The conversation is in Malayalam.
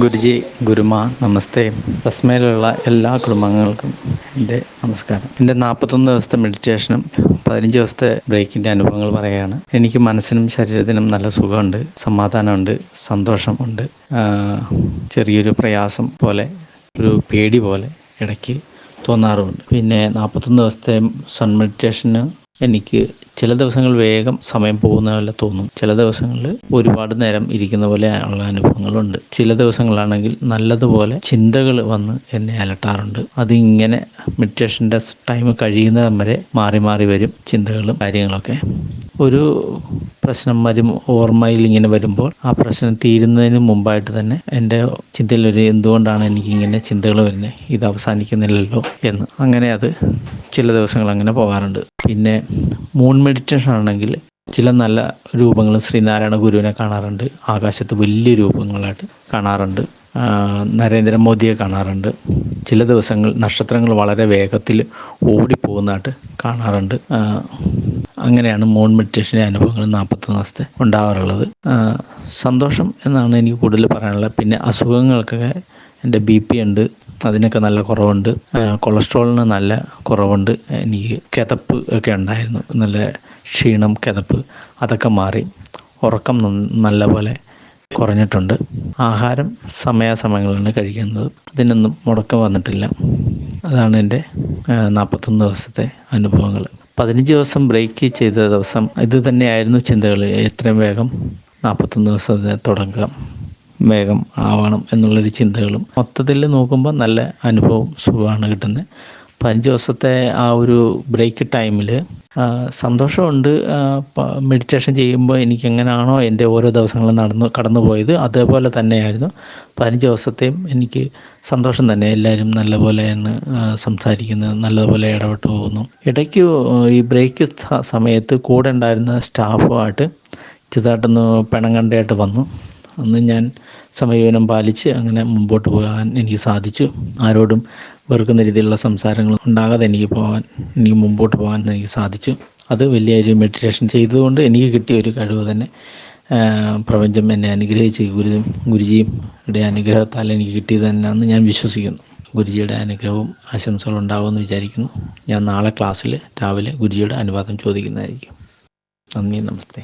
ഗുരുജി ഗുരുമ നമസ്തേ. തസ്മയിലുള്ള എല്ലാ കുടുംബാംഗങ്ങൾക്കും എന്റെ നമസ്കാരം. എന്റെ നാൽപ്പത്തൊന്ന് ദിവസത്തെ മെഡിറ്റേഷനും പതിനഞ്ച് ദിവസത്തെ ബ്രേക്കിന്റെ അനുഭവങ്ങൾ പറയുകയാണ്. എനിക്ക് മനസ്സിനും ശരീരത്തിനും നല്ല സുഖമുണ്ട് സമാധാനമുണ്ട് സന്തോഷമുണ്ട്. ചെറിയൊരു പ്രയാസം പോലെ ഒരു പേടി പോലെ ഇടയ്ക്ക് തോന്നാറുമുണ്ട്. പിന്നെ നാൽപ്പത്തൊന്ന് ദിവസത്തെ സൺ മെഡിറ്റേഷന് എനിക്ക് ചില ദിവസങ്ങൾ വേഗം സമയം പോകുന്ന പോലെ തോന്നും. ചില ദിവസങ്ങളിൽ ഒരുപാട് നേരം ഇരിക്കുന്ന പോലെ ഉള്ള അനുഭവങ്ങളുണ്ട്. ചില ദിവസങ്ങളാണെങ്കിൽ നല്ലതുപോലെ ചിന്തകൾ വന്ന് എന്നെ അലട്ടാറുണ്ട്. അതിങ്ങനെ മെഡിറ്റേഷന്റെ ടൈം കഴിയുന്നതം വരെ മാറി മാറി വരും ചിന്തകളും കാര്യങ്ങളൊക്കെ. ഒരു പ്രശ്നം വരും ഓർമ്മയിൽ ഇങ്ങനെ വരുമ്പോൾ ആ പ്രശ്നം തീരുന്നതിന് മുമ്പായിട്ട് തന്നെ എന്റെ ചിന്തയിൽ ഒരു എന്തുകൊണ്ടാണ് എനിക്കിങ്ങനെ ചിന്തകൾ വരുന്നത് ഇത് അവസാനിക്കുന്നില്ലല്ലോ എന്ന്. അങ്ങനെ അത് ചില ദിവസങ്ങൾ അങ്ങനെ പോകാറുണ്ട്. പിന്നെ മൂൺ മെഡിറ്റേഷൻ ആണെങ്കിൽ ചില നല്ല രൂപങ്ങൾ ശ്രീനാരായണ ഗുരുവിനെ കാണാറുണ്ട്. ആകാശത്ത് വലിയ രൂപങ്ങളായിട്ട് കാണാറുണ്ട്. നരേന്ദ്രമോദിയെ കാണാറുണ്ട്. ചില ദിവസങ്ങൾ നക്ഷത്രങ്ങൾ വളരെ വേഗത്തിൽ ഓടിപ്പോകുന്നതായിട്ട് കാണാറുണ്ട്. അങ്ങനെയാണ് മോൺ മെഡിറ്റേഷന്റെ അനുഭവങ്ങൾ നാൽപ്പത്തൊന്ന് ദിവസത്തെ ഉണ്ടാവാറുള്ളത്. സന്തോഷം എന്നാണ് എനിക്ക് കൂടുതൽ പറയാനുള്ളത്. പിന്നെ അസുഖങ്ങൾക്കൊക്കെ എന്റെ ബി പി ഉണ്ട്. അതിനൊക്കെ നല്ല കുറവുണ്ട്. കൊളസ്ട്രോളിന് നല്ല കുറവുണ്ട്. എനിക്ക് കിതപ്പ് ഒക്കെ ഉണ്ടായിരുന്നു. നല്ല ക്ഷീണം കിതപ്പ് അതൊക്കെ മാറി. ഉറക്കം നല്ല പോലെ കുറഞ്ഞിട്ടുണ്ട്. ആഹാരം സമയാസമയങ്ങളിലാണ് കഴിക്കുന്നത്. അതിനൊന്നും മുടക്കം വന്നിട്ടില്ല. അതാണ് എന്റെ നാൽപ്പത്തൊന്ന് ദിവസത്തെ അനുഭവങ്ങൾ. പതിനഞ്ച് ദിവസം ബ്രേക്ക് ചെയ്ത ദിവസം ഇത് തന്നെയായിരുന്നു ചിന്തകൾ. എത്രയും വേഗം നാൽപ്പത്തൊന്ന് ദിവസം തുടങ്ങാം. വേഗം ആവണം എന്നുള്ളൊരു ചിന്തകളും മൊത്തത്തിൽ നോക്കുമ്പോൾ നല്ല അനുഭവം സുഖമാണ് കിട്ടുന്നത്. പതിനഞ്ച് ദിവസത്തെ ആ ഒരു ബ്രേക്ക് ടൈമിൽ സന്തോഷമുണ്ട്. മെഡിറ്റേഷൻ ചെയ്യുമ്പോൾ എനിക്ക് എങ്ങനെയാണോ എന്റെ ഓരോ ദിവസങ്ങളും നടന്നു കടന്നു പോയത് അതേപോലെ തന്നെയായിരുന്നു. പതിനഞ്ച് ദിവസത്തെയും എനിക്ക് സന്തോഷം തന്നെ. എല്ലാവരും നല്ലപോലെയാണ് സംസാരിക്കുന്നത് നല്ലപോലെ ഇടപെട്ട് പോകുന്നു. ഇടയ്ക്ക് ഈ ബ്രേക്ക് സമയത്ത് കൂടെ ഉണ്ടായിരുന്ന സ്റ്റാഫുമായിട്ട് ചെറുതായിട്ടൊന്ന് പിണങ്ങണ്ടയായിട്ട് വന്നു. അന്ന് ഞാൻ സമീപനം പാലിച്ച് അങ്ങനെ മുമ്പോട്ട് പോകാൻ എനിക്ക് സാധിച്ചു. ആരോടും വെറുക്കുന്ന രീതിയിലുള്ള സംസാരങ്ങൾ ഉണ്ടാകാതെ എനിക്ക് പോകാൻ എനിക്ക് മുമ്പോട്ട് പോകാൻ എനിക്ക് സാധിച്ചു. അത് വലിയൊരു മെഡിറ്റേഷൻ ചെയ്തതുകൊണ്ട് എനിക്ക് കിട്ടിയ ഒരു കഴിവ് തന്നെ. പ്രപഞ്ചം എന്നെ അനുഗ്രഹിച്ച് ഗുരു ഗുരുജിയുടെ അനുഗ്രഹത്താൽ എനിക്ക് കിട്ടിയത് തന്നെയാണെന്ന് ഞാൻ വിശ്വസിക്കുന്നു. ഗുരുജിയുടെ അനുഗ്രഹവും ആശംസകളും ഉണ്ടാകുമെന്ന് വിചാരിക്കുന്നു. ഞാൻ നാളെ ക്ലാസ്സിൽ രാവിലെ ഗുരുജിയുടെ അനുവാദം ചോദിക്കുന്നതായിരിക്കും. നന്ദി നമസ്തേ.